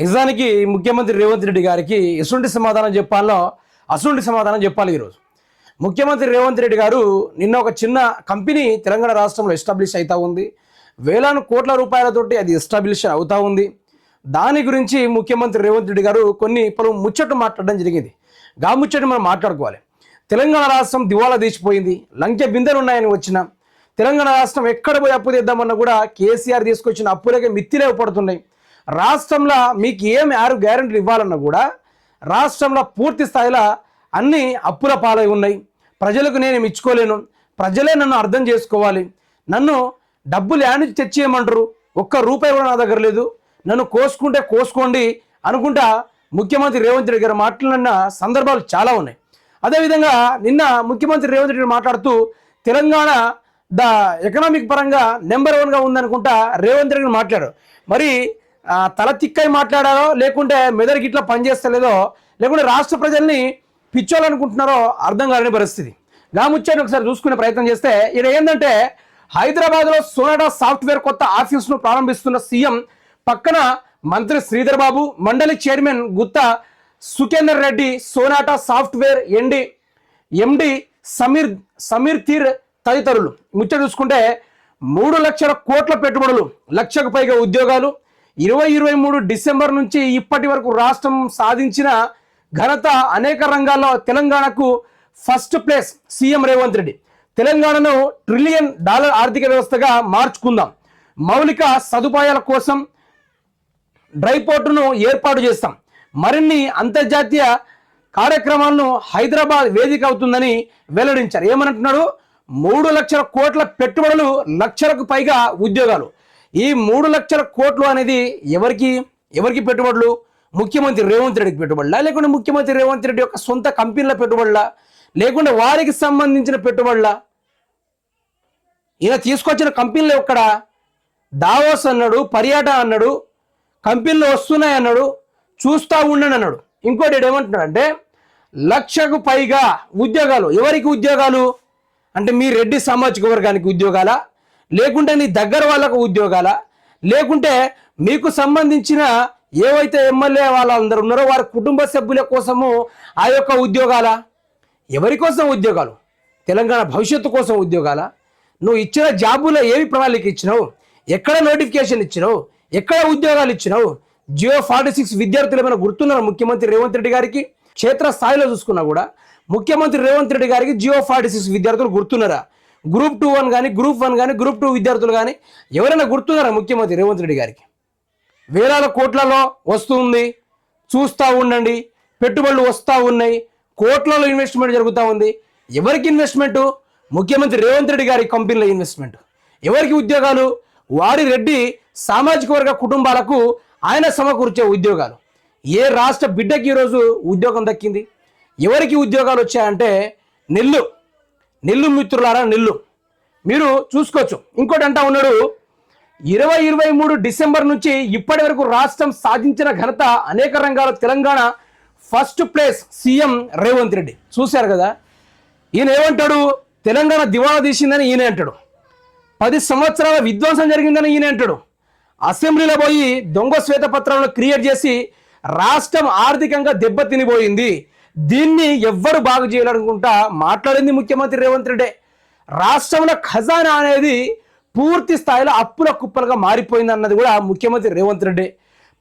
నిజానికి ముఖ్యమంత్రి రేవంత్ రెడ్డి గారికి ఎసుంటి సమాధానం చెప్పాలో అసుంటి సమాధానం చెప్పాలి ఈరోజు. ముఖ్యమంత్రి రేవంత్ రెడ్డి గారు నిన్న ఒక చిన్న కంపెనీ తెలంగాణ రాష్ట్రంలో ఎస్టాబ్లిష్ అవుతా ఉంది. వేలాను కోట్ల రూపాయలతోటి అది ఎస్టాబ్లిష్ అవుతా ఉంది. దాని గురించి ముఖ్యమంత్రి రేవంత్ రెడ్డి గారు కొన్ని పలు ముచ్చట్లు మాట్లాడడం జరిగింది. గా ముచ్చట మనం మాట్లాడుకోవాలి. తెలంగాణ రాష్ట్రం దివాలా తీసిపోయింది. లంకె బిందెలు ఉన్నాయని వచ్చిన. తెలంగాణ రాష్ట్రం ఎక్కడ పోయి అప్పు తెద్దామన్నా కూడా కేసీఆర్ తీసుకొచ్చిన అప్పులకే మిత్తిలే పడుతున్నాయి. రాష్ట్రంలో మీకు ఏమి ఆరు గ్యారెంటీలు ఇవ్వాలన్నా కూడా రాష్ట్రంలో పూర్తి స్థాయిలో అన్నీ అప్పుల పాలై ఉన్నాయి. ప్రజలకు నేను ఇచ్చుకోలేను. ప్రజలే నన్ను అర్థం చేసుకోవాలి. నన్ను డబ్బులు యాడ్ తెచ్చేయమంటారు. ఒక్క రూపాయి కూడా నా దగ్గర లేదు. నన్ను కోసుకుంటే కోసుకోండి అనుకుంటా ముఖ్యమంత్రి రేవంత్ రెడ్డి గారు మాట్లాడిన సందర్భాలు చాలా ఉన్నాయి. అదేవిధంగా నిన్న ముఖ్యమంత్రి రేవంత్ రెడ్డి మాట్లాడుతూ తెలంగాణ ద ఎకనామిక్ పరంగా నెంబర్ వన్గా ఉందనుకుంటా రేవంత్ రెడ్డి మాట్లాడారు. మరి తల తిక్కై మాట్లాడారో లేకుంటే మెదడు గిట్లా పనిచేస్తలేదో లేకుంటే రాష్ట్ర ప్రజల్ని పిచ్చోలనుకుంటున్నారో అర్థం కాని పరిస్థితి. గాముచ్చాన్ని ఒకసారి చూసుకునే ప్రయత్నం చేస్తే ఇక్కడ ఏంటంటే హైదరాబాద్లో సోనాడా సాఫ్ట్వేర్ కొత్త ఆఫీస్ను ప్రారంభిస్తున్న సీఎం పక్కన మంత్రి శ్రీధర్ బాబు మండలి chairman Gutha Sukhender Reddy Sonata software MD MD Sameer Sameer తీర్ తదితరులు. ముచ్చట చూసుకుంటే మూడు లక్షల కోట్ల పెట్టుబడులు లక్షకు పైగా ఉద్యోగాలు ఇరవై ఇరవై మూడు డిసెంబర్ నుంచి ఇప్పటి వరకు రాష్ట్రం సాధించిన ఘనత అనేక రంగాల్లో తెలంగాణకు first place CM Revanth Reddy. తెలంగాణను ట్రిలియన్ డాలర్ ఆర్థిక వ్యవస్థగా మార్చుకుందాం. మౌలిక సదుపాయాల కోసం డ్రై పోర్టును ఏర్పాటు చేస్తాం. మరిన్ని అంతర్జాతీయ కార్యక్రమాలను హైదరాబాద్ వేదిక అవుతుందని వెల్లడించారు. ఏమంటున్నాడు మూడు లక్షల కోట్ల పెట్టుబడులు లక్షలకు పైగా ఉద్యోగాలు. ఈ మూడు లక్షల కోట్లు అనేది ఎవరికి ఎవరికి పెట్టుబడులు? ముఖ్యమంత్రి రేవంత్ రెడ్డికి పెట్టుబడులా? లేకుంటే ముఖ్యమంత్రి రేవంత్ రెడ్డి యొక్క సొంత కంపెనీల పెట్టుబడులా? లేకుంటే వారికి సంబంధించిన పెట్టుబడులా? ఈయన తీసుకొచ్చిన కంపెనీలు ఎక్కడ? దావోస్ అన్నాడు పర్యాటన అన్నాడు కంపెనీలు వస్తున్నాయి అన్నాడు చూస్తూ ఉండను అన్నాడు. ఇంకోటి ఏమంటున్నాడంటే ఏమంటున్నాడు అంటే లక్షకు పైగా ఉద్యోగాలు. ఎవరికి ఉద్యోగాలు? అంటే మీ రెడ్డి సామాజిక వర్గానికి ఉద్యోగాలా? లేకుంటే నీ దగ్గర వాళ్ళకు ఉద్యోగాల? లేకుంటే మీకు సంబంధించిన ఏవైతే ఎమ్మెల్యే వాళ్ళందరూ ఉన్నారో వారి కుటుంబ సభ్యుల కోసము ఆ యొక్క ఉద్యోగాల? ఎవరి కోసం ఉద్యోగాలు? తెలంగాణ భవిష్యత్తు కోసం ఉద్యోగాల? నువ్వు ఇచ్చిన జాబులో ఏవి ప్రణాళిక ఇచ్చినావు? ఎక్కడ నోటిఫికేషన్ ఇచ్చినావు? ఎక్కడ ఉద్యోగాలు ఇచ్చినావు? జియో ఫార్టీ సిక్స్ విద్యార్థులు ఏమైనా గుర్తున్నారా ముఖ్యమంత్రి రేవంత్ రెడ్డి గారికి? క్షేత్ర స్థాయిలో చూసుకున్నా కూడా ముఖ్యమంత్రి రేవంత్ రెడ్డి గారికి జియో ఫార్టీ సిక్స్ విద్యార్థులు గుర్తున్నారా? గ్రూప్ టూ వన్ కానీ గ్రూప్ వన్ కానీ గ్రూప్ టూ విద్యార్థులు కానీ ఎవరైనా గుర్తున్నారా ముఖ్యమంత్రి రేవంత్ రెడ్డి గారికి? వేలాల కోట్లలో వస్తుంది చూస్తూ ఉండండి పెట్టుబడులు వస్తూ ఉన్నాయి కోట్లలో ఇన్వెస్ట్మెంట్ జరుగుతూ ఉంది. ఎవరికి ఇన్వెస్ట్మెంట్ ముఖ్యమంత్రి రేవంత్ రెడ్డి గారి కంపెనీలో ఇన్వెస్ట్మెంట్ ఎవరికి ఉద్యోగాలు? వారి రెడ్డి సామాజిక వర్గ కుటుంబాలకు ఆయన సమకూర్చే ఉద్యోగాలు. ఏ రాష్ట్ర బిడ్డకి ఈరోజు ఉద్యోగం దక్కింది? ఎవరికి ఉద్యోగాలు వచ్చాయంటే నెల్లు నెల్లు మిత్రులారా నెల్లు. మీరు చూసుకోవచ్చు. ఇంకోటి అంటా ఉన్నాడు ఇరవై ఇరవై మూడు డిసెంబర్ నుంచి ఇప్పటి వరకు రాష్ట్రం సాధించిన ఘనత అనేక రంగాల Telangana first place CM Revanth Reddy. చూశారు కదా? ఈయన ఏమంటాడు? తెలంగాణ దివాలా తీసిందని ఈయన అంటాడు. పది సంవత్సరాల విధ్వంసం జరిగిందని ఈయన అంటాడు. అసెంబ్లీలో పోయి దొంగ శ్వేతపత్రాలను క్రియేట్ చేసి రాష్ట్రం ఆర్థికంగా దెబ్బతినిపోయింది. దీన్ని ఎవ్వరు బాగు చేయాలనుకుంటా మాట్లాడింది ముఖ్యమంత్రి రేవంత్ రెడ్డి. రాష్ట్రంలో ఖజానా అనేది పూర్తి స్థాయిలో అప్పుల కుప్పలుగా మారిపోయింది అన్నది కూడా ముఖ్యమంత్రి రేవంత్ రెడ్డి.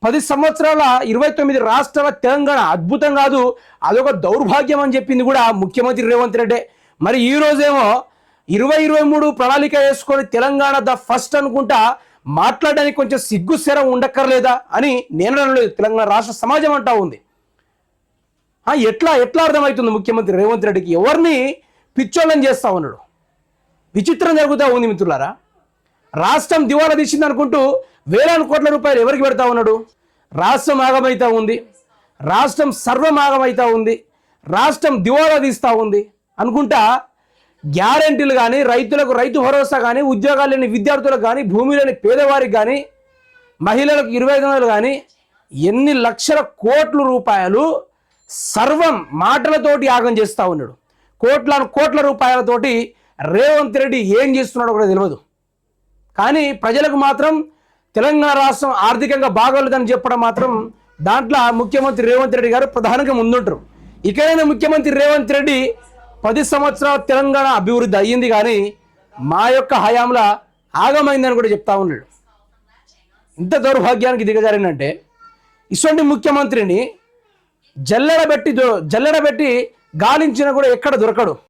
పది సంవత్సరాల ఇరవై తొమ్మిది రాష్ట్రాల తెలంగాణ అద్భుతం కాదు అదొక దౌర్భాగ్యం అని చెప్పింది కూడా ముఖ్యమంత్రి రేవంత్ రెడ్డి. మరి ఈ రోజేమో ఇరవై ఇరవై మూడు ప్రణాళిక వేసుకొని తెలంగాణ ద ఫస్ట్ అనుకుంటా మాట్లాడడానికి కొంచెం సిగ్గు శరం ఉండక్కర్లేదా అని నేను తెలంగాణ రాష్ట్ర సమాజం అంటా ఉంది. ఎట్లా ఎట్లా అర్థమవుతుంది ముఖ్యమంత్రి రేవంత్ రెడ్డికి? ఎవరిని పిచ్చోళ్ళని చేస్తా ఉన్నాడు? విచిత్రం జరుగుతూ ఉంది మిత్రులారా. రాష్ట్రం దివాలా తీసింది అనుకుంటూ వేలాది కోట్ల రూపాయలు ఎవరికి పెడతా ఉన్నాడు? రాష్ట్రం ఆగమైతా ఉంది. రాష్ట్రం సర్వం ఉంది. రాష్ట్రం దివాలా తీస్తూ ఉంది అనుకుంటా గ్యారెంటీలు కానీ రైతులకు రైతు భరోసా కానీ ఉద్యోగాలు లేని విద్యార్థులకు కానీ భూమి లేని పేదవారికి కానీ మహిళలకు ఇరవై ఐదు వందలు కానీ ఎన్ని లక్షల కోట్ల రూపాయలు సర్వం మాటలతోటి యాగం చేస్తూ ఉన్నాడు. కోట్ల కోట్ల రూపాయలతోటి రేవంత్ రెడ్డి ఏం చేస్తున్నాడో కూడా తెలియదు. కానీ ప్రజలకు మాత్రం తెలంగాణ రాష్ట్రం ఆర్థికంగా బాగోలేదని చెప్పడం మాత్రం దాంట్లో ముఖ్యమంత్రి రేవంత్ రెడ్డి గారు ప్రధానంగా ముందుంటారు. ఇకైనా ముఖ్యమంత్రి రేవంత్ రెడ్డి పది సంవత్సరాల తెలంగాణ అభివృద్ధి అయ్యింది కానీ మా యొక్క హయాంలో ఆగమైందని కూడా చెప్తా ఉన్నాడు. ఇంత దౌర్భాగ్యానికి దిగజారిందంటే ఇటువంటి ముఖ్యమంత్రిని జల్లెడబెట్టి జల్లెడబెట్టి గాలించినా కూడా ఎక్కడ దొరకడు.